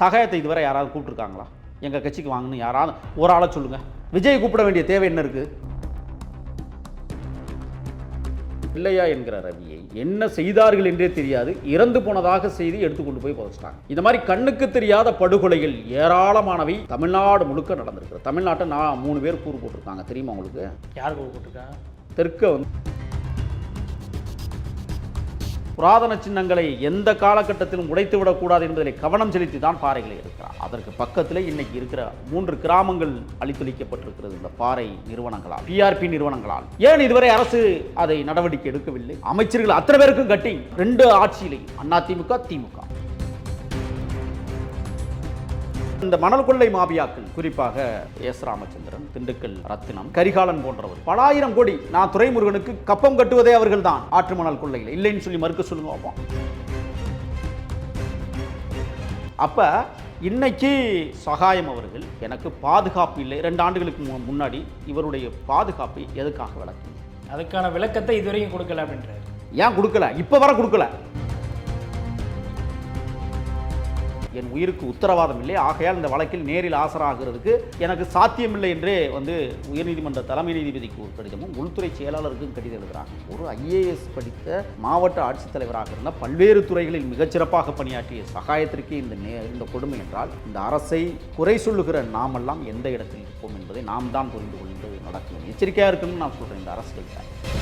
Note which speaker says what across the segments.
Speaker 1: சகாயத்தை இதுவரை யாராவது கூப்பிட்டுருக்காங்களா? எங்கள் கட்சிக்கு வாங்கன்னு யாராவது ஒரு ஆளை சொல்லுங்கள் விஜய் கூப்பிட வேண்டிய தேவை என்ன இருக்குது இல்லையா என்கிற ரவியை என்ன செய்தார்கள் என்றே தெரியாது. இறந்து போனதாக செய்தி எடுத்துக்கொண்டு போய் புதைச்சிட்டாங்க. இந்த மாதிரி கண்ணுக்கு தெரியாத படுகொலைகள் ஏராளமானவை தமிழ்நாடு முழுக்க நடந்திருக்கு. தமிழ்நாட்டை நான் மூணு பேர் கூறு போட்டிருக்காங்க. தெரியுமா உங்களுக்கு?
Speaker 2: யார் போட்டுருக்கா?
Speaker 1: தெற்க வந்து புராதன சின்னங்களை எந்த காலகட்டத்திலும் உடைத்து விடக்கூடாது என்பதில் கவனம் செலுத்தி தான் பாறைகளை இருக்கிறார் அதற்கு பக்கத்தில் இன்னைக்கு இருக்கிற மூன்று கிராமங்கள் அழித்தொழிக்கப்பட்டிருக்கிறது. இந்த பாறை நிறுவனங்களால் பிஆர்பி நிறுவனங்களால். ஏன் இதுவரை அரசு அதை நடவடிக்கை எடுக்கவில்லை? அமைச்சர்கள் அத்தனை பேருக்கும் கட்டிங் ரெண்டு ஆட்சியிலையும் அதிமுக திமுக. இந்த மணல் கொள்ளை மாபியாக்கள் குறிப்பாக எஸ் ராமச்சந்திரன் திண்டுக்கல் ரத்தினம் கரிகாலன் போன்றவர். பல ஆயிரம் கோடி நான் துரைமுருகனுக்கு கப்பம் கட்டுவதே அவர்கள் தான் ஆற்று மணல் கொள்ளையில். இல்லைன்னு சொல்லி மறுக்க சொல்லுங்க பார்ப்போம் அப்ப இன்னைக்கு சகாயம் அவர்கள் எனக்கு பாதுகாப்பு இல்லை. ரெண்டு ஆண்டுகளுக்கு முன்னாடி இவருடைய பாதுகாப்பை எதுக்காக விளக்கு
Speaker 2: அதுக்கான விளக்கத்தை இதுவரையும் கொடுக்கல அப்படின்றாரு.
Speaker 1: ஏன் கொடுக்கல? இப்ப வர கொடுக்கல. என் உயிருக்கு உத்தரவாதம் இல்லை. ஆகையால் இந்த வழக்கில் நேரில் ஆசராகிறதுக்கு எனக்கு சாத்தியமில்லை என்றே வந்து உயர்நீதிமன்ற தலைமை நீதிபதிக்கு ஒரு கடிதமும் உள்துறை செயலாளருக்கும் கடிதம் எழுதுகிறாங்க. ஒரு ஐஏஎஸ் படித்த மாவட்ட ஆட்சித்தலைவராக இருந்த பல்வேறு துறைகளில் மிகச்சிறப்பாக பணியாற்றிய சகாயத்திற்கு இந்த நே இந்த கொடுமை என்றால் இந்த அரசை குறை சொல்லுகிற நாமெல்லாம் எந்த இடத்தில் இருப்போம் என்பதை நாம் தான் புரிந்து கொண்டு நடக்கணும் எச்சரிக்கையாக இருக்கணும்னு நான் சொல்கிறேன் இந்த அரசுகள்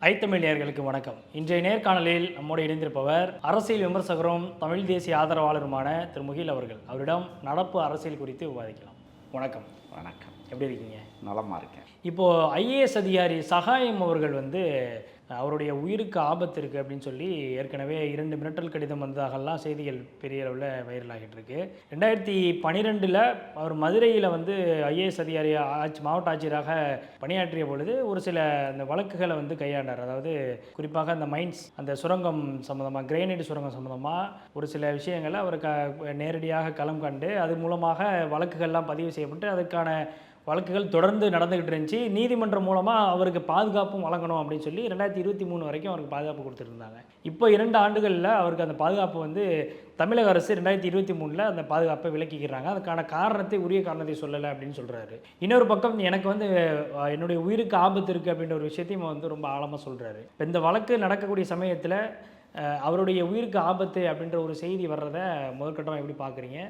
Speaker 2: ஐத்தமிழ் நேயர்களுக்கு வணக்கம். இன்றைய நேர்காணலில் நம்மோடு இணைந்திருப்பவர் அரசியல் விமர்சகரும் தமிழ் தேசிய ஆதரவாளருமான திரு முகில் அவர்கள். அவரிடம் நடப்பு அரசியல் குறித்து விவாதிக்கலாம். வணக்கம்.
Speaker 1: வணக்கம்.
Speaker 2: எப்படி இருக்கீங்க?
Speaker 1: நலமாக இருக்கேன்.
Speaker 2: இப்போது ஐஏஎஸ் அதிகாரி சகாயம் அவர்கள் வந்து அவருடைய உயிருக்கு ஆபத்து இருக்குது அப்படின்னு சொல்லி ஏற்கனவே இரண்டு மிரட்டல் கடிதம் வந்ததாகலாம் செய்திகள் பெரிய அளவில் வைரல் ஆகிட்டு இருக்கு. ரெண்டாயிரத்தி பன்னிரெண்டில் அவர் மதுரையில் வந்து ஐஏஎஸ் அதிகாரி ஆட்சி மாவட்ட ஆட்சியராக பணியாற்றிய பொழுது ஒரு சில அந்த வழக்குகளை வந்து கையாண்டார். அதாவது குறிப்பாக அந்த மைன்ஸ் அந்த சுரங்கம் சம்மந்தமாக கிரைனைட் சுரங்கம் சம்மந்தமாக ஒரு சில விஷயங்களை அவர் க நேரடியாக களம் கண்டு அது மூலமாக வழக்குகள்லாம் பதிவு செய்யப்பட்டு அதுக்கான வழக்குகள் தொடர்ந்து நடந்துக்கிட்டு இருந்துச்சு. நீதிமன்றம் மூலமாக அவருக்கு பாதுகாப்பும் வழங்கணும் அப்படின்னு சொல்லி ரெண்டாயிரத்தி இருபத்தி மூணு வரைக்கும் அவருக்கு பாதுகாப்பு கொடுத்துருந்தாங்க. இப்போ இரண்டு ஆண்டுகளில் அவருக்கு அந்த பாதுகாப்பு வந்து தமிழக அரசு ரெண்டாயிரத்தி இருபத்தி மூணில் அந்த பாதுகாப்பை விலக்கிக்கிறாங்க. அதுக்கான காரணத்தை உரிய காரணத்தை சொல்லலை அப்படின்னு சொல்கிறாரு இன்னொரு பக்கம் எனக்கு வந்து என்னுடைய உயிருக்கு ஆபத்து இருக்குது அப்படின்ற ஒரு விஷயத்தையும் வந்து ரொம்ப ஆழமாக சொல்கிறாரு இந்த வழக்கு நடக்கக்கூடிய சமயத்தில் அவருடைய உயிருக்கு ஆபத்து அப்படின்ற ஒரு செய்தி வர்றதை முதற்கட்டமாக எப்படி பார்க்குறீங்க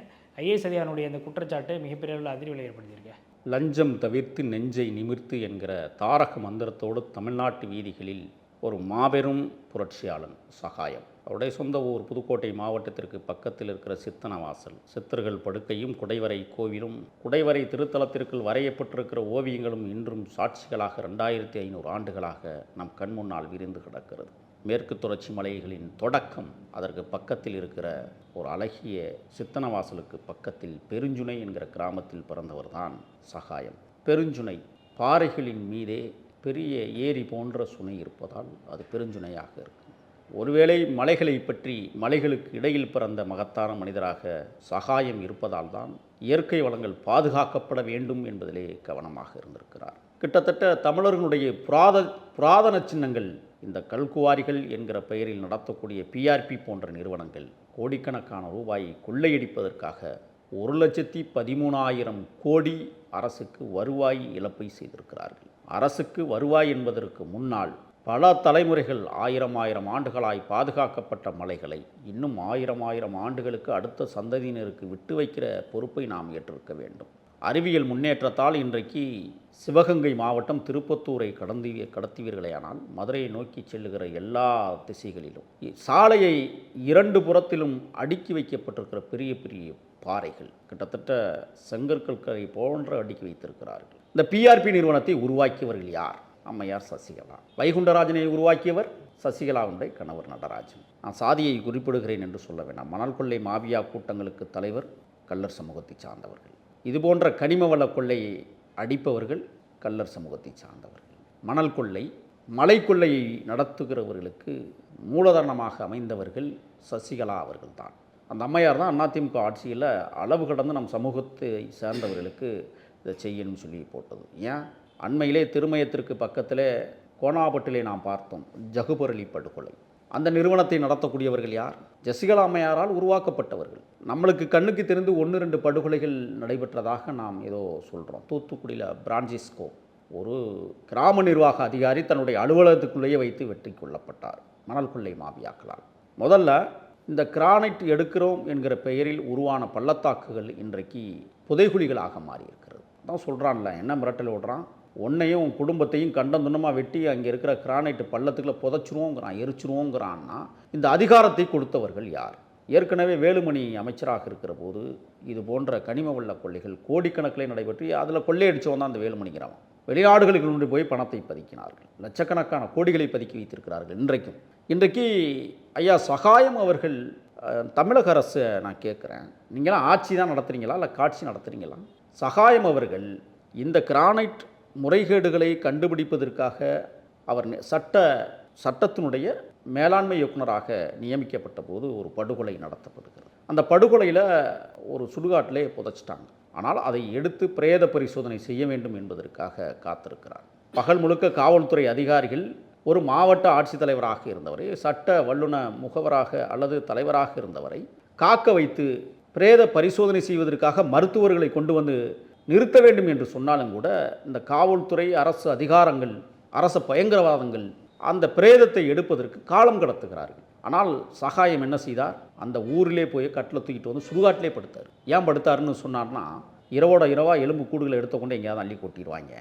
Speaker 2: ஐஏஎஸ் அதிகாரனுடைய அந்த குற்றச்சாட்டு மிகப்பெரிய அளவில் அதிர்வலை ஏற்படுத்தியிருக்கு
Speaker 1: லஞ்சம் தவிர்த்து நெஞ்சை நிமிர்த்து என்கிற தாரக மந்திரத்தோடு தமிழ்நாட்டு வீதிகளில் ஒரு மாபெரும் புரட்சியாளன் சகாயம். அவருடைய சொந்த ஊர் புதுக்கோட்டை மாவட்டத்திற்கு பக்கத்தில் இருக்கிற சித்தனவாசல். சித்தர்கள் படுக்கையும் குடைவரை கோவிலும் குடைவரை திருத்தலத்திற்குள் வரையப்பட்டிருக்கிற ஓவியங்களும் இன்றும் சாட்சிகளாக ரெண்டாயிரத்தி ஐநூறு ஆண்டுகளாக நம் கண் முன்னால் விரிந்து கிடக்கிறது. மேற்கு தொடர்ச்சி மலைகளின் தொடக்கம் அதற்கு பக்கத்தில் இருக்கிற ஒரு அழகிய சித்தனவாசலுக்கு பக்கத்தில் பெருஞ்சுனை என்கிற கிராமத்தில் பிறந்தவர் தான் சகாயம். பெருஞ்சுனை பாறைகளின் மீதே பெரிய ஏரி போன்ற சுனை இருப்பதால் அது பெருஞ்சுனையாக இருக்கும் ஒருவேளை மலைகளை பற்றி மலைகளுக்கு இடையில் பிறந்த மகத்தான மனிதராக சகாயம் இருப்பதால் தான் இயற்கை வளங்கள் பாதுகாக்கப்பட வேண்டும் என்பதிலே கவனமாக இருந்திருக்கிறார். கிட்டத்தட்ட தமிழர்களுடைய புராத புராதன சின்னங்கள் இந்த கல்குவாரிகள் என்கிற பெயரில் நடத்தக்கூடிய பிஆர்பி போன்ற நிறுவனங்கள் கோடிக்கணக்கான ரூபாயை கொள்ளையடிப்பதற்காக ஒரு லட்சத்தி பதிமூணாயிரம் கோடி அரசுக்கு வருவாய் இழப்பை செய்திருக்கிறார்கள். அரசுக்கு வருவாய் என்பதற்கு முன்னால் பல தலைமுறைகள் ஆயிரம் ஆயிரம் ஆண்டுகளாய் பாதுகாக்கப்பட்ட மலைகளை இன்னும் ஆயிரம் ஆயிரம் ஆண்டுகளுக்கு அடுத்த சந்ததியினருக்கு விட்டு வைக்கிற பொறுப்பை நாம் ஏற்றிருக்க வேண்டும். அறிவியல் முன்னேற்றத்தால் இன்றைக்கு சிவகங்கை மாவட்டம் திருப்பத்தூரை கடந்தி கடத்துவீர்களேயானால் மதுரையை நோக்கி செல்லுகிற எல்லா திசைகளிலும் சாலையை இரண்டு புறத்திலும் அடுக்கி வைக்கப்பட்டிருக்கிற பெரிய பெரிய பாறைகள் கிட்டத்தட்ட செங்கற்கற்களை போன்ற அடுக்கி வைத்திருக்கிறார்கள். இந்த பிஆர்பி நிறுவனத்தை உருவாக்கியவர்கள் யார்? அம்மையார் சசிகலா. வைகுண்டராஜனை உருவாக்கியவர் சசிகலாவுடைய கணவர் நடராஜன். நான் சாதியை குறிப்பிடுகிறேன் என்று சொல்ல வேண்டாம். மணல் கொள்ளை மாவியா கூட்டங்களுக்கு தலைவர் கள்ளர் சமூகத்தை சார்ந்தவர்கள். இதுபோன்ற கனிம வள கொள்ளையை அடிப்பவர்கள் கள்ளர் சமூகத்தை சார்ந்தவர்கள். மணல் கொள்ளை மலை கொள்ளையை நடத்துகிறவர்களுக்கு மூலதனமாக அமைந்தவர்கள் சசிகலா அவர்கள்தான். அந்த அம்மையார் தான் அதிமுக ஆட்சியில் அளவு கடந்து நம் சமூகத்தை சேர்ந்தவர்களுக்கு இதை செய்யணும்னு சொல்லி போட்டது. ஏன்? அண்மையிலே திருமயத்திற்கு பக்கத்தில் கோணாபட்டிலே நாம் பார்த்தோம். ஜகுபரளி படுகொலை. அந்த நிறுவனத்தை நடத்தக்கூடியவர்கள் யார்? ஜெசிகலா அம்மையாரால் உருவாக்கப்பட்டவர்கள். நம்மளுக்கு கண்ணுக்கு தெரிந்து ஒன்று ரெண்டு படுகொலைகள் நடைபெற்றதாக நாம் ஏதோ சொல்கிறோம் தூத்துக்குடியில் பிரான்சிஸ்கோ ஒரு கிராம நிர்வாக அதிகாரி தன்னுடைய அலுவலகத்துக்குள்ளேயே வைத்து வெற்றி கொள்ளப்பட்டார். மணல் கொள்ளை மாபியாக்களால். முதல்ல இந்த கிரானைட் எடுக்கிறோம் என்கிற பெயரில் உருவான பள்ளத்தாக்குகள் இன்றைக்கு புதைகுழிகளாக மாறியிருக்கிறது. தான் சொல்கிறான்ல என்ன மிரட்டல் விடுறான் உன்னையும் உன் குடும்பத்தையும் கண்டம் வெட்டி அங்கே இருக்கிற கிரானைட்டு பள்ளத்துக்குள்ள புதைச்சிருவோங்கிறான் எரிச்சிருவோங்கிறான்னா இந்த அதிகாரத்தை கொடுத்தவர்கள் யார்? ஏற்கனவே வேலுமணி அமைச்சராக இருக்கிற போது இது போன்ற கனிம வள்ள கொள்ளைகள் கோடிக்கணக்கில் நடைபெற்று அதில் கொள்ளையடித்தவன் தான் அந்த வேலுமணிங்கிறவன். வெளிநாடுகளுக்கு கொண்டு போய் பணத்தை பதுக்கினார்கள். லட்சக்கணக்கான கோடிகளை பதுக்கி வைத்திருக்கிறார்கள் இன்றைக்கும். இன்றைக்கு ஐயா சகாயம் அவர்கள் தமிழக அரசு நான் கேட்குறேன். நீங்களாம் ஆட்சி தான் நடத்துறீங்களா? இல்லை காட்சி நடத்துகிறீங்களா சகாயம் அவர்கள் இந்த கிரானைட் முறைகேடுகளை கண்டுபிடிப்பதற்காக அவர் சட்ட சட்டத்தினுடைய மேலாண்மை இயக்குனராக நியமிக்கப்பட்ட போது ஒரு படுகொலை நடத்தப்படுகிறது. அந்த படுகொலையில் ஒரு சுடுகாட்டிலே புதைச்சிட்டாங்க. ஆனால் அதை எடுத்து பிரேத பரிசோதனை செய்ய வேண்டும் என்பதற்காக காத்திருக்கிறார். பகல் முழுக்க காவல்துறை அதிகாரிகள் ஒரு மாவட்ட ஆட்சித்தலைவராக இருந்தவரை சட்ட வல்லுன முகவராக அல்லது தலைவராக இருந்தவரை காக்க வைத்து பிரேத பரிசோதனை செய்வதற்காக மருத்துவர்களை கொண்டு வந்து நிறுத்த வேண்டும் என்று சொன்னாலும் கூட இந்த காவல்துறை அரசு அதிகாரங்கள் அரச பயங்கரவாதங்கள் அந்த பிரேதத்தை எடுப்பதற்கு காலம் கடத்துகிறார்கள். ஆனால் சகாயம் என்ன செய்தார்? அந்த ஊரிலே போய் கட்டில் தூக்கிட்டு வந்து சுடுகாட்டிலே படுத்தார். ஏன் படுத்தாருன்னு சொன்னார்னா இரவோட இரவா எலும்பு கூடுகளை எடுத்துக்கொண்டு எங்கேயாவது அள்ளி கொட்டிடுவாங்க.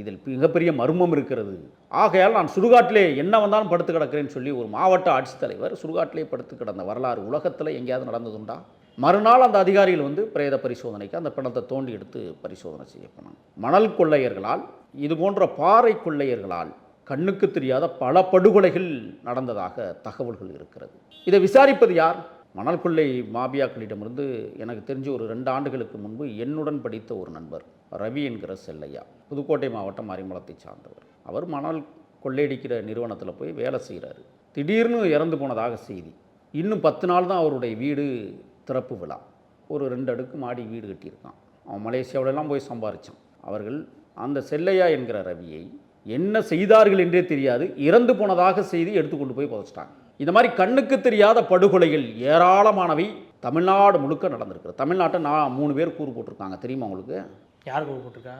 Speaker 1: இதில் மிகப்பெரிய மர்மம் இருக்கிறது. ஆகையால் நான் சுடுகாட்டிலே என்ன வந்தாலும் படுத்து கிடக்கிறேன்னு சொல்லி ஒரு மாவட்ட ஆட்சித்தலைவர் சுடுகாட்டிலே படுத்து கிடந்த வரலாறு உலகத்தில் எங்கேயாவது நடந்ததுண்டா? மறுநாள் அந்த அதிகாரிகள் வந்து பிரேத பரிசோதனைக்கு அந்த பிணத்தை தோண்டி எடுத்து பரிசோதனை செய்யப்போனாங்க மணல் கொள்ளையர்களால் இது போன்ற பாறை கொள்ளையர்களால் கண்ணுக்கு தெரியாத பல படுகொலைகள் நடந்ததாக தகவல்கள் இருக்கிறது. இதை விசாரிப்பது யார்? மணல் கொள்ளை மாபியாக்களிடமிருந்து எனக்கு தெரிஞ்சு ஒரு ரெண்டு ஆண்டுகளுக்கு முன்பு என்னுடன் படித்த ஒரு நண்பர் ரவி என்கிற செல்லையா புதுக்கோட்டை மாவட்டம் அரிமளத்தை சார்ந்தவர். அவர் மணல் கொள்ளையடிக்கிற நிறுவனத்தில் போய் வேலை செய்கிறாரு திடீர்னு இறந்து போனதாக செய்தி. இன்னும் பத்து நாள் தான் அவருடைய வீடு திறப்பு விழா. ஒரு ரெண்டு அடுக்கு மாடி வீடு கட்டியிருக்கான். அவன் மலேசியாவிலலாம் போய் சம்பாரிச்சான். அவர்கள் அந்த செல்லையா என்கிற ரவியை என்ன செய்தார்கள் என்றே தெரியாது. இறந்து போனதாக செய்தி எடுத்துக்கொண்டு போய் புதைச்சிட்டாங்க. இந்த மாதிரி கண்ணுக்கு தெரியாத படுகொலைகள் ஏராளமானவை தமிழ்நாடு முழுக்க நடந்திருக்கு தமிழ்நாட்டை நான் மூணு பேர் கூறு போட்டிருக்காங்க. தெரியுமா உங்களுக்கு?
Speaker 2: யார் கூறு போட்டிருக்கா?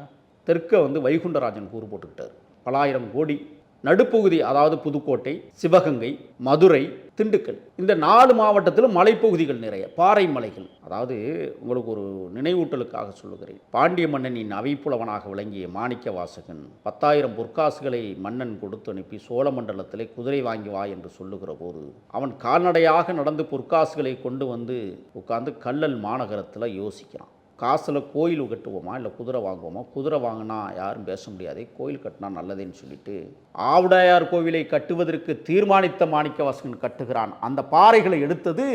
Speaker 1: தெற்க வந்து வைகுண்டராஜன் கூறு போட்டுக்கிட்டார். பலாயிரம் கோடி நடுப்பகுதி அதாவது புதுக்கோட்டை சிவகங்கை மதுரை திண்டுக்கல். இந்த நாலு மாவட்டத்திலும் மலைப்பகுதிகள் நிறைய பாறை மலைகள். அதாவது உங்களுக்கு ஒரு நினைவூட்டலுக்காக சொல்லுகிறேன். பாண்டிய மன்னனின் அவைப்புலவனாக விளங்கிய மாணிக்க வாசகன் பத்தாயிரம் பொற்காசுகளை மன்னன் கொடுத்து அனுப்பி சோழ மண்டலத்திலே குதிரை வாங்கி வா என்று சொல்லுகிற போது அவன் கால்நடையாக நடந்து பொற்காசுகளை கொண்டு வந்து உட்கார்ந்து கல்லல் மாநகரத்தில் யோசிக்கிறான். காசில் கோயில் கட்டுவோமா இல்லை குதிரை வாங்குவோமா? குதிரை வாங்கினா யாரும் பேச முடியாதே கோயில் கட்டினா நல்லதுன்னு சொல்லிட்டு ஆவுடையார் கோவிலை கட்டுவதற்கு தீர்மானித்த மாணிக்கவாசகன் கட்டுகிறான். அந்த பாறைகளை எடுத்தது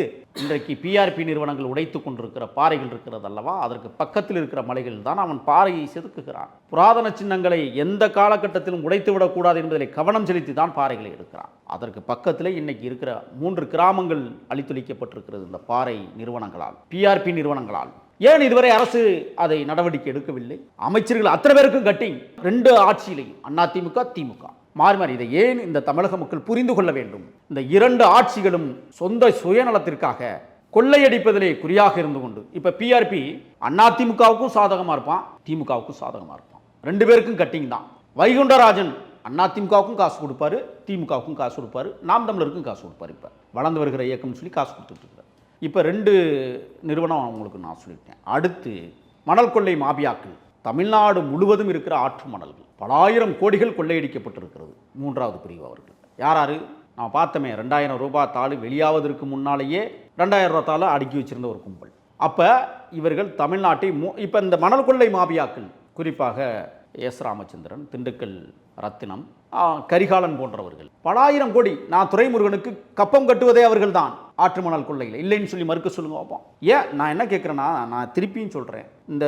Speaker 1: இன்றைக்கு பிஆர்பி நிறுவனங்கள் உடைத்து கொண்டிருக்கிற பாறைகள் இருக்கிறது அல்லவா? அதற்கு பக்கத்தில் இருக்கிற மலைகள் தான் அவன் பாறையை செதுக்குகிறான். புராதன சின்னங்களை எந்த காலகட்டத்திலும் உடைத்து விடக்கூடாது என்பதில் கவனம் செலுத்தி தான் பாறைகளை எடுக்கிறான். அதற்கு பக்கத்தில் இன்னைக்கு இருக்கிற மூன்று கிராமங்கள் அழித்தொழிக்கப்பட்டிருக்கிறது இந்த பாறை நிறுவனங்களால் பிஆர்பி நிறுவனங்களால். ஏன் இதுவரை அரசு அதை நடவடிக்கை எடுக்கவில்லை? அமைச்சர்கள் அத்தனை பேருக்கும் கட்டிங் ரெண்டு ஆட்சியிலையும் அதிமுக திமுக. மாறி மாறி இதை ஏன் இந்த தமிழக மக்கள் புரிந்து கொள்ள வேண்டும்? இந்த இரண்டு ஆட்சிகளும் சொந்த சுயநலத்திற்காக கொள்ளையடிப்பதிலே குறியாக இருந்து கொண்டு இப்போ பிஆர்பி அதிமுகவுக்கும் சாதகமாக இருப்பான் திமுகவுக்கும் சாதகமாக இருப்பான். ரெண்டு பேருக்கும் கட்டிங் தான். வைகுண்டராஜன் அதிமுகவுக்கும் காசு கொடுப்பாரு திமுகவுக்கும் காசு கொடுப்பாரு நாம் தமிழருக்கும் காசு கொடுப்பாரு இப்போ. வளர்ந்து வருகிற இயக்கம்னு சொல்லி காசு கொடுத்துட்டு இருக்காரு. இப்போ ரெண்டு நிறுவனம் உங்களுக்கு நான் சொல்லிட்டேன். அடுத்து மணல் கொள்ளை மாபியாக்கள். தமிழ்நாடு முழுவதும் இருக்கிற ஆற்று மணல்கள். பலாயிரம் கோடிகள் கொள்ளையடிக்கப்பட்டிருக்கிறது. மூன்றாவது பிரிவு அவர்கள். யாராரு நான் பார்த்தோமே ரெண்டாயிரம் ரூபாய் தாள் வெளியாவதற்கு முன்னாலேயே ரெண்டாயிரம் ரூபா தாள் அடுக்கி வச்சிருந்த ஒரு கும்பல். அப்போ இவர்கள் தமிழ்நாட்டை மு இப்போ இந்த மணல் கொள்ளை மாபியாக்கள் குறிப்பாக எஸ் ராமச்சந்திரன் திண்டுக்கல் ரத்தினம் கரிகாலன் போன்றவர்கள். பலாயிரம் கோடி நான் துரைமுருகனுக்கு கப்பம் கட்டுவதே அவர்கள்தான். ஆற்றுமணல் கொள்ளையில் இல்லைன்னு சொல்லி மறுக்க சொல்லுங்க பார்ப்போம். ஏன்? நான் என்ன கேட்குறேன்னா நான் திருப்பியும் சொல்கிறேன் இந்த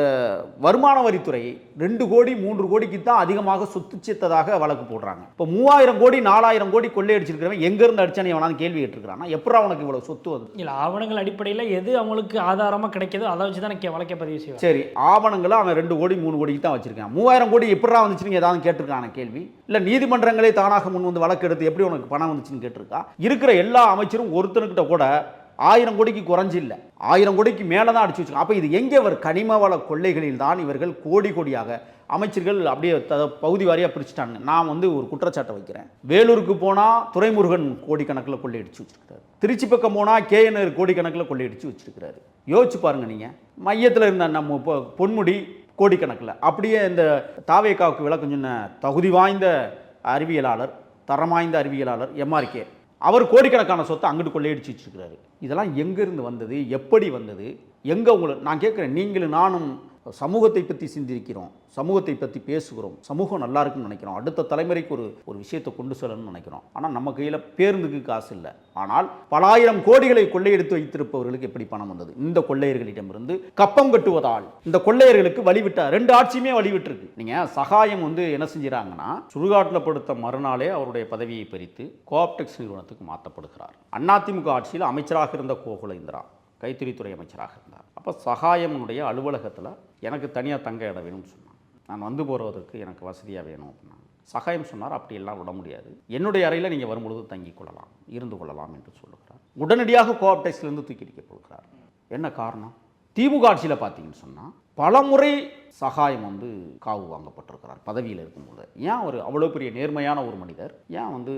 Speaker 1: வருமான வரித்துறை ரெண்டு கோடி மூன்று கோடிக்கு தான் அதிகமாக சொத்து சேர்த்ததாக வழக்கு போடுறாங்க. இப்போ மூவாயிரம் கோடி நாலாயிரம் கோடி கொள்ளையடிச்சிருக்கிறவன் எங்கேருந்து அடிச்சானு எவனாவது கேள்வி கேட்டிருக்கிறானா எப்படா உனக்கு இவ்வளோ சொத்து வந்து
Speaker 2: இல்லை ஆவணங்கள் அடிப்படையில் எது அவங்களுக்கு ஆதாரமாக கிடைக்குதோ அதை வச்சு தான் வழக்கை பதிவு செய்வாங்க.
Speaker 1: சரி ஆவணங்களை அவன் ரெண்டு கோடி மூணு கோடிக்கு தான் வச்சிருக்கான். மூவாயிரம் கோடி எப்படா வந்துச்சுன்னு ஏதாவது கேட்டிருக்கான கேள்வி? இல்லை நீதிமன்றங்களே தானாக முன் வந்து வழக்கு எடுத்து எப்படி உனக்கு பணம் வந்துச்சுன்னு கேட்டிருக்கா? இருக்கிற எல்லா அமைச்சரும் ஒருத்தனுக்கிட்ட கூட ஆயிரம் கோடிக்கு குறைஞ்சு இல்லை ஆயிரம் கோடிக்கு மேலே தான் அடிச்சு வச்சுருக்காங்க. அப்போ இது எங்கே அவர் கனிம வள கொள்ளைகளில் தான் இவர்கள் கோடி கோடியாக அமைச்சர்கள் அப்படியே த பகுதி வாரியாக பிரிச்சுட்டாங்க. நான் வந்து ஒரு குற்றச்சாட்டை வைக்கிறேன். வேலூருக்கு போனால் துரைமுருகன் கோடிக்கணக்கில் கொள்ளையடிச்சு வச்சுருக்காரு திருச்சி பக்கம் போனால் கேஎன்ஆர் கோடிக்கணக்கில் கொள்ளையடிச்சு வச்சுருக்கிறாரு. யோசிச்சு பாருங்க நீங்கள் மையத்தில் இருந்த நம்ம இப்போ பொன்முடி கோடிக்கணக்கில். அப்படியே இந்த தாவேக்காவுக்கு விளக்கம் சொன்ன தகுதி வாய்ந்த அறிவியலாளர் தரம் வாய்ந்த அறிவியலாளர் எம்ஆர்கே. அவர் கோடிக்கணக்கான சொத்தை அங்கிட்டு கொள்ளையடிச்சு வச்சிருக்கிறாரு. இதெல்லாம் எங்கேருந்து வந்தது? எப்படி வந்தது? எங்கே உங்களை நான் கேட்குறேன் நீங்களும் நானும் சமூகத்தை பற்றி சிந்திக்கிறோம் சமூகத்தை பற்றி பேசுகிறோம் சமூகம் நல்லா இருக்குன்னு நினைக்கிறோம். அடுத்த தலைமுறைக்கு ஒரு ஒரு விஷயத்தை கொண்டு செல்லணும்னு நினைக்கிறோம். ஆனால் நம்ம கையில் பேருந்துக்கு காசு இல்லை. ஆனால் பலாயிரம் கோடிகளை கொள்ளையெடுத்து வைத்திருப்பவர்களுக்கு எப்படி பணம் வந்தது? இந்த கொள்ளையர்களிடமிருந்து கப்பம் கட்டுவதால். இந்த கொள்ளையர்களுக்கு வழிவிட்டார் ரெண்டு ஆட்சியுமே வழிவிட்டிருக்கு. நீங்கள் சகாயம் வந்து என்ன செஞ்சுறாங்கன்னா சுடுகாட்டில் படுத்த மறுநாளே அவருடைய பதவியை பறித்து கோஆப்டெக்ஸ் நிறுவனத்துக்கு மாற்றப்படுகிறார் அதிமுக ஆட்சியில் அமைச்சராக இருந்த கோகுலேந்திரா கைத்தறித்துறை அமைச்சராக இருந்தார். அப்போ சகாயம்னுடைய அலுவலகத்தில் எனக்கு தனியாக தங்க இடம் வேணும்னு சொன்னான் நான் வந்து போகிறதுக்கு எனக்கு வசதியாக வேணும் அப்படின்னா சகாயம் சொன்னார் அப்படியெல்லாம் விட முடியாது. என்னுடைய அறையில் நீங்கள் வரும்பொழுது தங்கிக் கொள்ளலாம் இருந்து கொள்ளலாம் என்று சொல்லுகிறார். உடனடியாக கோஆப்டெக்ஸ்லேருந்து தூக்கி அடிக்கப்படுகிறார் என்ன காரணம்? திமுக ஆட்சியில் பார்த்தீங்கன்னு சொன்னால் பல முறை சகாயம் வந்து காவு வாங்கப்பட்டிருக்கிறார் பதவியில் இருக்கும்போது. ஏன் அவர் அவ்வளோ பெரிய நேர்மையான ஒரு மனிதர்? ஏன் வந்து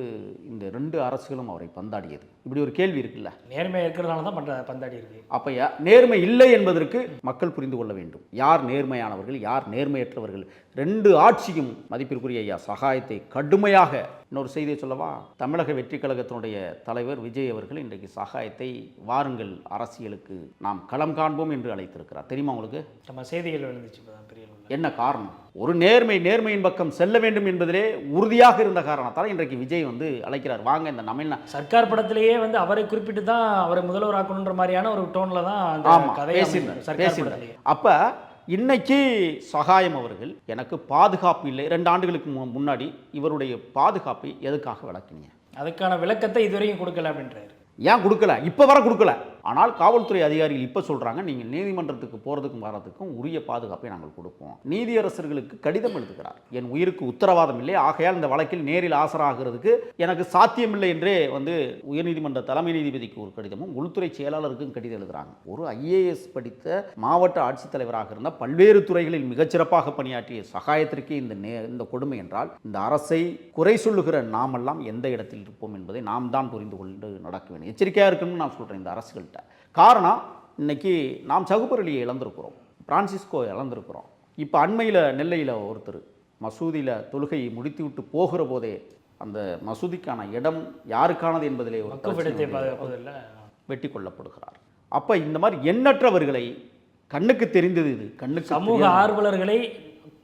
Speaker 1: இந்த ரெண்டு அரசுகளும் அவரை பந்தாடியது? இப்படி ஒரு கேள்வி இருக்குல்ல.
Speaker 2: நேர்மையாக இருக்கிறதுனால தான் பண்ற பந்தாடி இருக்கு.
Speaker 1: அப்ப நேர்மை இல்லை என்பதற்கு மக்கள் புரிந்து கொள்ள வேண்டும். யார் நேர்மையானவர்கள் யார் நேர்மையற்றவர்கள்? ரெண்டு ஆட்சியும் மதிப்பிற்குரிய ஐயா சகாயத்தை கடுமையாக இன்னொரு செய்தியை சொல்லவா? தமிழக வெற்றி கழகத்தினுடைய தலைவர் விஜய் அவர்கள் இன்றைக்கு சகாயத்தை வாருங்கள் அரசியலுக்கு நாம் களம் காண்போம் என்று அழைத்திருக்கிறார். தெரியுமா உங்களுக்கு?
Speaker 2: நம்ம செய்திகள் அளவுல.
Speaker 1: என்ன காரணம்? ஒரு நேர்மை நேர்மையின் பக்கம் செல்ல வேண்டும் என்பதிலே உறுதியாக இருந்த காரணத்தால் இன்றைக்கு விஜய் வந்து அழைக்கிறார். வாங்க இந்த தமிழ்நா
Speaker 2: சர்க்கார் படத்திலேயே வந்து அவரை குறிப்பிட்டு தான் அவரை முதல்வர் ஆக்கணுன்ற மாதிரியான ஒரு டோன்ல தான்
Speaker 1: பேசியிருந்தார் பேசியிருந்தார். அப்ப இன்னைக்கு சகாயம் அவர்கள் எனக்கு பாதுகாப்பு இல்லை. ரெண்டு ஆண்டுகளுக்கு முன்னாடி இவருடைய பாதுகாப்பை எதுக்காக விளக்குனீங்க?
Speaker 2: அதுக்கான விளக்கத்தை இதுவரையும் கொடுக்கல அப்படின்றாரு.
Speaker 1: ஏன் கொடுக்கல? இப்போ வர கொடுக்கல. ஆனால் காவல்துறை அதிகாரிகள் இப்போ சொல்கிறாங்க நீங்கள் நீதிமன்றத்துக்கு போகிறதுக்கும் வர்றதுக்கும் உரிய பாதுகாப்பை நாங்கள் கொடுப்போம். நீதியரசர்களுக்கு கடிதம் எழுதுகிறார். என் உயிருக்கு உத்தரவாதம் இல்லை. ஆகையால் இந்த வழக்கில் நேரில் ஆசராகிறதுக்கு எனக்கு சாத்தியமில்லை என்றே வந்து உயர்நீதிமன்ற தலைமை நீதிபதிக்கு ஒரு கடிதமும் உள்துறை செயலாளருக்கும் கடிதம் எழுதுகிறாங்க ஒரு ஐஏஎஸ் படித்த மாவட்ட ஆட்சித்தலைவராக இருந்த பல்வேறு துறைகளில் மிகச்சிறப்பாக பணியாற்றிய சகாயத்திற்கே இந்த நே இந்த கொடுமை என்றால் இந்த அரசை குறை சொல்லுகிற நாமெல்லாம் எந்த இடத்தில் இருப்போம் என்பதை நாம் தான் புரிந்து கொண்டு நடக்க வேண்டும். எச்சரிக்கையாக இருக்கணும்னு நான் சொல்கிறேன் இந்த அரசுகள் காரணம் இன்னைக்கு நாம் சகுப்பரளியை இழந்திருக்கிறோம். பிரான்சிஸ்கோ இழந்திருக்கிறோம். இப்போ அண்மையில் நெல்லையில் ஒருத்தர் மசூதியில் தொழுகையை முடித்துவிட்டு போகிற போதே அந்த மசூதிக்கான இடம் யாருக்கானது என்பதிலே ஒரு வெட்டி கொல்லப்படுகிறார் அப்போ இந்த மாதிரி எண்ணற்றவர்களை கண்ணுக்கு தெரிந்தது இது கண்ணுக்கு
Speaker 2: சமூக ஆர்வலர்களை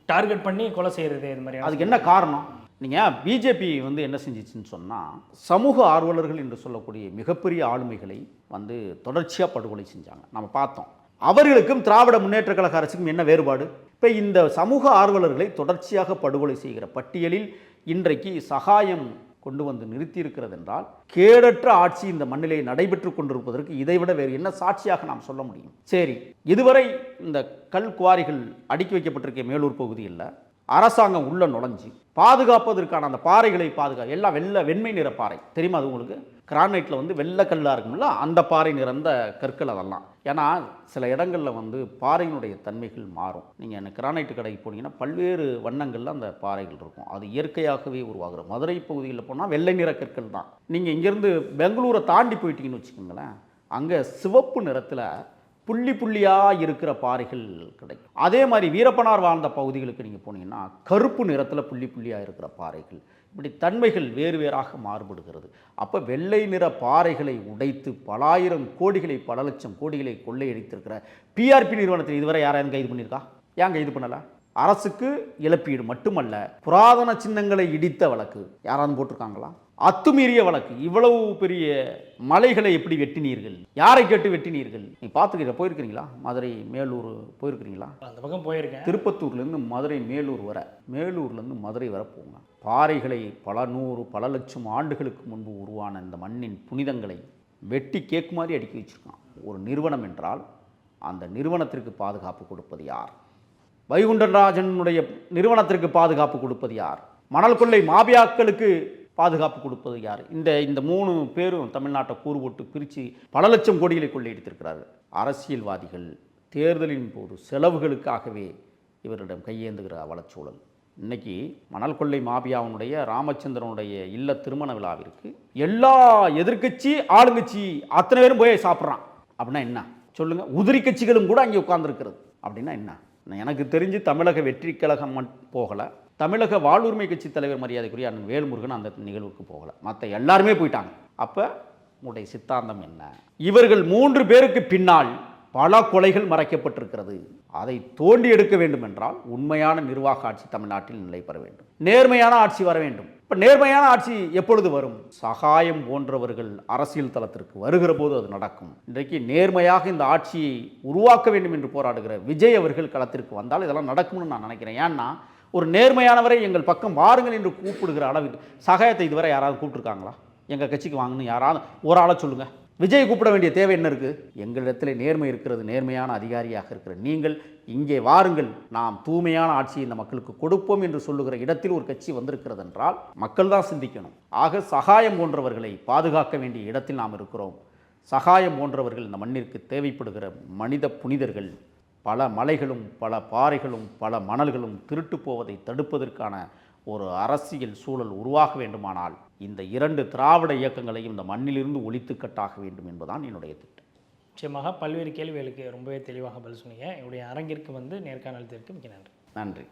Speaker 2: டார்கெட் பண்ணி கொலை செய்யறது இது மாதிரி
Speaker 1: அதுக்கு என்ன காரணம்? நீங்கள் பிஜேபி வந்து என்ன செஞ்சிச்சுன்னு சொன்னால் சமூக ஆர்வலர்கள் என்று சொல்லக்கூடிய மிகப்பெரிய ஆளுமைகளை வந்து தொடர்ச்சியாக படுகொலை செஞ்சாங்க. நம்ம பார்த்தோம். அவர்களுக்கும் திராவிட முன்னேற்ற கழக அரசுக்கும் என்ன வேறுபாடு? இப்போ இந்த சமூக ஆர்வலர்களை தொடர்ச்சியாக படுகொலை செய்கிற பட்டியலில் இன்றைக்கு சகாயம் கொண்டு வந்து நிறுத்தியிருக்கிறது என்றால் கேடற்ற ஆட்சி இந்த மண்ணிலே நடைபெற்று கொண்டிருப்பதற்கு இதைவிட வேறு என்ன சாட்சியாக நாம் சொல்ல முடியும்? சரி இதுவரை இந்த கல் குவாரிகள் அடுக்கி வைக்கப்பட்டிருக்க மேலூர் பகுதியில் அரசாங்கம் உள்ளே நுழைஞ்சி பாதுகாப்பதற்கான அந்த பாறைகளை பாதுகா எல்லாம் வெள்ளை வெண்மை நிற பாறை. தெரியுமா அது உங்களுக்கு? கிரானைட்டில் வந்து வெள்ளை கல்லாக இருக்கும்ல அந்த பாறை நிறந்த கற்கள் அதெல்லாம். ஏன்னா சில இடங்களில் வந்து பாறையினுடைய தன்மைகள் மாறும். நீங்கள் அந்த கிரானைட்டு கடைக்கு போனீங்கன்னா பல்வேறு வண்ணங்களில் அந்த பாறைகள் இருக்கும். அது இயற்கையாகவே உருவாகிற. மதுரை பகுதியில் போனால் வெள்ளை நிற கற்கள் தான். நீங்கள் இங்கேருந்து பெங்களூரை தாண்டி போயிட்டீங்கன்னு வச்சுக்கோங்களேன் அங்கே சிவப்பு நிறத்தில் புள்ளி புள்ளியாக இருக்கிற பாறைகள் கிடைக்கும். அதே மாதிரி வீரப்பனார் வாழ்ந்த பகுதிகளுக்கு நீங்கள் போனீங்கன்னா கருப்பு நிறத்தில் புள்ளி புள்ளியாக இருக்கிற பாறைகள் இப்படி தன்மைகள் வேறு வேறாக மாறுபடுகிறது. அப்போ வெள்ளை நிற பாறைகளை உடைத்து பலாயிரம் கோடிகளை பல லட்சம் கோடிகளை கொள்ளையடித்திருக்கிற பிஆர்பி நிறுவனத்தில் இதுவரை யாரையும் கைது பண்ணியிருக்கா? ஏன் கைது பண்ணலை? அரசுக்கு இழப்பீடு மட்டுமல்ல புராதன சின்னங்களை இடித்த வழக்கு யாராவது போட்டிருக்காங்களா? அத்துமீறிய வழக்கு. இவ்வளவு பெரிய மலைகளை எப்படி வெட்டினீர்கள்? யாரை கேட்டு வெட்டினீர்கள்? நீ பார்த்துக்கிற போயிருக்கிறீங்களா? மதுரை மேலூர் போயிருக்கிறீங்களா?
Speaker 2: அந்த பக்கம் போயிருக்கேன்.
Speaker 1: திருப்பத்தூர்லேருந்து மதுரை மேலூர் வர. மேலூர்லேருந்து மதுரை வர போங்க. பாறைகளை பல நூறு பல லட்சம் ஆண்டுகளுக்கு முன்பு உருவான இந்த மண்ணின் புனிதங்களை வெட்டி கேக் மாதிரி அடுக்கி வச்சிருக்கான். ஒரு நிறுவனம் என்றால் அந்த நிறுவனத்திற்கு பாதுகாப்பு கொடுப்பது யார்? வைகுண்டராஜனுடைய நிறுவனத்திற்கு பாதுகாப்பு கொடுப்பது யார்? மணல் கொள்ளை மாபியாக்களுக்கு பாதுகாப்பு கொடுப்பது யார்? இந்த இந்த மூணு பேரும் தமிழ்நாட்டை கூறு போட்டு பிரித்து பல லட்சம் கோடிகளை கொள்ளையடித்திருக்கிறார்கள் அரசியல்வாதிகள் தேர்தலின் போது செலவுகளுக்காகவே இவரிடம் கையேந்துகிற வளச்சூழல் இன்னைக்கு மணல் கொள்ளை மாபியாவுடைய ராமச்சந்திரனுடைய இல்ல திருமண விழாவிற்கு எல்லா எதிர்க்கட்சி ஆளுங்கட்சி அத்தனை பேரும் போய் சாப்பிட்றான். அப்படின்னா என்ன? சொல்லுங்க. உதிரி கட்சிகளும் கூட அங்கே உட்கார்ந்துருக்கிறது. அப்படின்னா என்ன? எனக்கு தெரிஞ்சு தமிழக வெற்றி கழகம் போகலை போகல. தமிழக வாழ்வுரிமை கட்சி தலைவர் மரியாதைக்குரிய அண்ணன் வேல்முருகன் அந்த நிகழ்வுக்கு போகலை. மற்ற எல்லாருமே போயிட்டாங்க. அப்போ உங்களுடைய சித்தாந்தம் என்ன? இவர்கள் மூன்று பேருக்கு பின்னால் பல கொலைகள் மறைக்கப்பட்டிருக்கிறது. அதை தோண்டி எடுக்க வேண்டும் என்றால் உண்மையான நிர்வாக ஆட்சி தமிழ்நாட்டில் நிலை பெற வேண்டும். நேர்மையான ஆட்சி வர வேண்டும். இப்போ நேர்மையான ஆட்சி எப்பொழுது வரும்? சகாயம் போன்றவர்கள் அரசியல் தளத்திற்கு வருகிற போது அது நடக்கும். இன்றைக்கு நேர்மையாக இந்த ஆட்சியை உருவாக்க வேண்டும் என்று போராடுகிற விஜய் அவர்கள் களத்திற்கு வந்தால் இதெல்லாம் நடக்கும்னு நான் நினைக்கிறேன். ஏன்னா ஒரு நேர்மையானவரை எங்கள் பக்கம் வாருங்கள் என்று கூப்பிடுகிற அளவுக்கு சகாயத்தை இதுவரை யாராவது கூப்பிட்டுருக்காங்களா? எங்கள் கட்சிக்கு வாங்கன்னு யாராவது ஒரு ஆளை சொல்லுங்கள் விஜய் கூப்பிட வேண்டிய தேவை என்ன இருக்குது எங்களிடத்தில் நேர்மை இருக்கிறது நேர்மையான அதிகாரியாக இருக்கிற நீங்கள் இங்கே வாருங்கள். நாம் தூய்மையான ஆட்சியை இந்த மக்களுக்கு கொடுப்போம் என்று சொல்லுகிற இடத்தில் ஒரு கட்சி வந்திருக்கிறது என்றால் மக்கள் தான் சிந்திக்கணும். ஆக சகாயம் போன்றவர்களை பாதுகாக்க வேண்டிய இடத்தில் நாம் இருக்கிறோம். சகாயம் போன்றவர்கள் இந்த மண்ணிற்கு தேவைப்படுகிற மனித புனிதர்கள் பல மலைகளும் பல பாறைகளும் பல மணல்களும் திருட்டு போவதை தடுப்பதற்கான ஒரு அரசியல் சூழல் உருவாக வேண்டுமானால் இந்த இரண்டு திராவிட இயக்கங்களையும் இந்த மண்ணிலிருந்து ஒழித்து கட்டாக வேண்டும் என்பதுதான் என்னுடைய திட்டம்.
Speaker 2: நிச்சயமாக பல்வேறு கேள்விகளுக்கு ரொம்பவே தெளிவாக பதில் சொன்னீங்க. என்னுடைய அரங்கிற்கு வந்து நேர்காணலத்திற்கு மிக்க நன்றி.
Speaker 1: நன்றி.